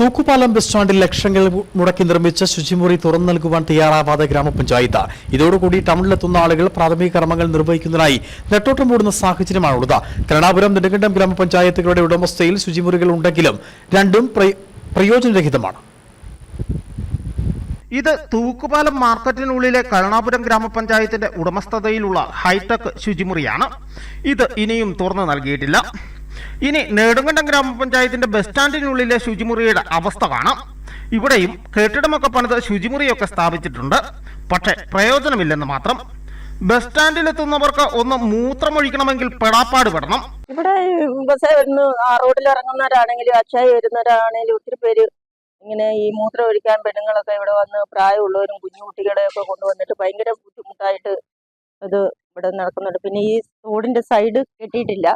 തൂക്കുപാലം bus സ്റ്റാൻഡിൽ ലക്ഷങ്ങൾ മുടക്കി നിർമ്മിച്ച ശുചിമുറി തുറന്നു നൽകുവാൻ തയ്യാറാവാതെ ഗ്രാമപഞ്ചായത്ത്. ഇതോടുകൂടി ടൗണിലെത്തുന്ന ആളുകൾ പ്രാഥമിക കർമ്മങ്ങൾ നിർവഹിക്കുന്നതിനായി നെട്ടോട്ടം മൂടുന്ന സാഹചര്യമാണുള്ളത്. കരുണാപുരം നെടുങ്കണ്ടം ഗ്രാമപഞ്ചായത്തുകളുടെ ഉടമസ്ഥയിൽ ശുചിമുറികൾ ഉണ്ടെങ്കിലും രണ്ടും പ്രയോജനരഹിതമാണ്. ഇത് തൂക്കുപാലം മാർക്കറ്റിനുള്ളിലെ കരുണാപുരം ഗ്രാമപഞ്ചായത്തിന്റെ ഉടമസ്ഥതയിലുള്ള ഹൈടെക് ശുചിമുറിയാണ്. ഇത് ഇനിയും തുറന്നു നൽകിയിട്ടില്ല. ഇനി നെടുങ്കണ്ടം ഗ്രാമപഞ്ചായത്തിന്റെ ബസ് സ്റ്റാൻഡിനുള്ളിലെ ശുചിമുറിയുടെ അവസ്ഥ കാണാം. ഇവിടെയും കെട്ടിടമൊക്കെ പണിത് ശുചിമുറിയൊക്കെ സ്ഥാപിച്ചിട്ടുണ്ട്. പക്ഷേ പ്രയോജനമില്ലെന്ന് മാത്രം. ബസ് സ്റ്റാൻഡിലെത്തുന്നവർക്ക് ഒന്ന് മൂത്രമൊഴിക്കണമെങ്കിൽ പെടാപ്പാട് പെടണം. ഇവിടെ ബസ് വരുന്നു ആ റോഡിൽ ഇറങ്ങുന്നവരാണെങ്കിലും അച്ചായി വരുന്നവരാണെങ്കിലും ഒത്തിരി പേര് ഇങ്ങനെ ഈ മൂത്രം ഒഴിക്കാൻ പെണ്ണുങ്ങളൊക്കെ ഇവിടെ വന്ന് പ്രായമുള്ളവരും കുഞ്ഞു കുട്ടികളെയൊക്കെ കൊണ്ടുവന്നിട്ട് ഭയങ്കര ബുദ്ധിമുട്ടായിട്ട് അത് ഇവിടെ നടക്കുന്നുണ്ട്. പിന്നെ ഈ റോഡിന്റെ സൈഡ് കെട്ടിയിട്ടില്ല.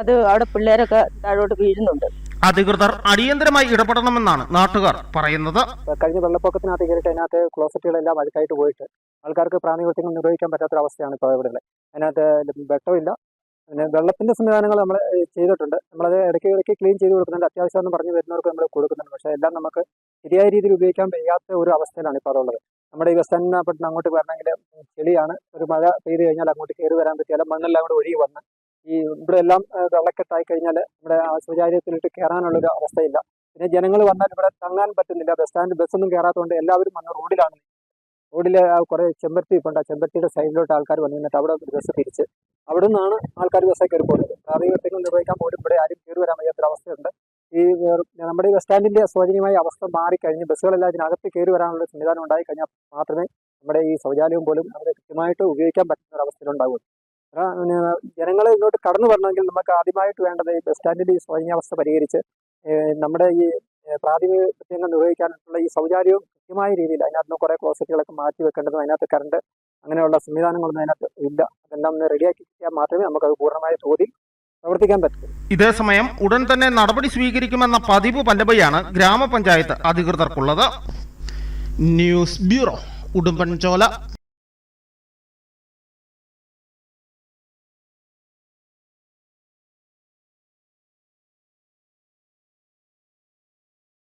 അത് അവിടെ പിള്ളേരൊക്കെ താഴോട്ട് വീഴുന്നുണ്ട്. അധികൃതർ അടിയന്തരമായി ഇടപെടണമെന്നാണ് നാട്ടുകാർ പറയുന്നത്. കഴിഞ്ഞ വെള്ളപ്പൊക്കത്തിനകത്ത് കയറിയിട്ട് അതിനകത്ത് ക്ലോസറ്റുകളെല്ലാം അഴുക്കായിട്ട് പോയിട്ട് ആൾക്കാർക്ക് പ്രാണികൃത്യങ്ങൾ നിർവഹിക്കാൻ പറ്റാത്തൊരവസ്ഥയാണ് ഇപ്പോൾ ഇവിടെ അതിനകത്ത് വെട്ടമില്ല. പിന്നെ വെള്ളത്തിന്റെ സംവിധാനങ്ങൾ നമ്മൾ ചെയ്തിട്ടുണ്ട്. നമ്മളത് ഇടയ്ക്ക് ഇടയ്ക്ക് ക്ലീൻ ചെയ്ത് കൊടുക്കുന്നുണ്ട്. അത്യാവശ്യം എന്ന് പറഞ്ഞ് വരുന്നവർക്ക് നമ്മൾ കൊടുക്കുന്നുണ്ട്. പക്ഷേ എല്ലാം നമുക്ക് ശരിയായ രീതിയിൽ ഉപയോഗിക്കാൻ വയ്യാത്ത ഒരു അവസ്ഥയിലാണ് ഇപ്പോൾ അതുള്ളത് നമ്മുടെ ഈ വെസ്റ്റേണിനെപ്പെട്ട് അങ്ങോട്ട് വരണമെങ്കിൽ ചെളിയാണ്. ഒരു മഴ പെയ്ത് കഴിഞ്ഞാൽ അങ്ങോട്ട് കയറി വരാൻ പറ്റിയാലും മണ്ണെല്ലാം കൂടെ ഒഴുകി വന്ന് ഈ ഇവിടെ എല്ലാം വെള്ളക്കെട്ടായി കഴിഞ്ഞാൽ ഇവിടെ ആ കയറാനുള്ള ഒരു അവസ്ഥയില്ല. പിന്നെ ജനങ്ങൾ വന്നാൽ ഇവിടെ തങ്ങാൻ പറ്റുന്നില്ല. ബസ് സ്റ്റാൻഡ് ബസ്സൊന്നും കയറാത്തതുകൊണ്ട് എല്ലാവരും വന്ന് റോഡിലാണ്. റോഡിൽ കുറെ ചെമ്പരത്തി ഇപ്പോൾ ചെമ്പരത്തിയുടെ സൈഡിലോട്ട് ആൾക്കാർ വന്നു നിന്നിട്ട് അവിടെ ബസ് തിരിച്ച്. അവിടെ നിന്നാണ് ആൾക്കാർ ബസ്സൊക്കെ കയറി പോകുന്നത് പ്രാഥമികത്വങ്ങൾ നിർവഹിക്കാൻ പോലും ഇവിടെ ആരും കയറി വരാൻ വയ്യാത്തൊരു അവസ്ഥയുണ്ട് ഈ നമ്മുടെ ബസ് സ്റ്റാൻഡിന്റെ ശോചനീയമായ അവസ്ഥ മാറിക്കഴിഞ്ഞ് ബസ്സുകളെല്ലാം അതിനകത്ത് കയറി വരാനുള്ള സംവിധാനം ഉണ്ടായി കഴിഞ്ഞാൽ മാത്രമേ നമ്മുടെ ഈ ശൗചാലയം പോലും അവിടെ കൃത്യമായിട്ട് ഉപയോഗിക്കാൻ പറ്റുന്ന ഒരു അവസ്ഥയിലുണ്ടാകുള്ളൂ ജനങ്ങൾ ഇങ്ങോട്ട് കടന്നു വരണമെങ്കിൽ നമുക്ക് ആദ്യമായിട്ട് വേണ്ടത് ഈ ബസ് സ്റ്റാൻഡിന്റെ ഈ ശോചനീയാവസ്ഥ പരിഹരിച്ച് നമ്മുടെ ഈ പ്രാഥമിക കൃത്യങ്ങൾ നിർവഹിക്കാനുള്ള ഈ സൗചാര്യവും കൃത്യമായ രീതിയിൽ അതിനകത്ത് നിന്ന് കുറേ ക്ലോസറ്റുകളൊക്കെ മാറ്റി വെക്കേണ്ടതും അതിനകത്ത് കറണ്ട് അങ്ങനെയുള്ള സംവിധാനങ്ങളൊന്നും അതിനകത്ത് ഇല്ല. അതെല്ലാം ഒന്ന് റെഡിയാക്കി കിട്ടിയാൽ മാത്രമേ നമുക്കത് പൂർണമായ തോതിൽ പ്രവർത്തിക്കാൻ പറ്റൂ ഇതേസമയം ഉടൻ തന്നെ നടപടി സ്വീകരിക്കുമെന്ന പതിവ് പല്ലവയാണ് ഗ്രാമപഞ്ചായത്ത് അധികൃതർക്കുള്ളത്. News bureau Udumbanchola.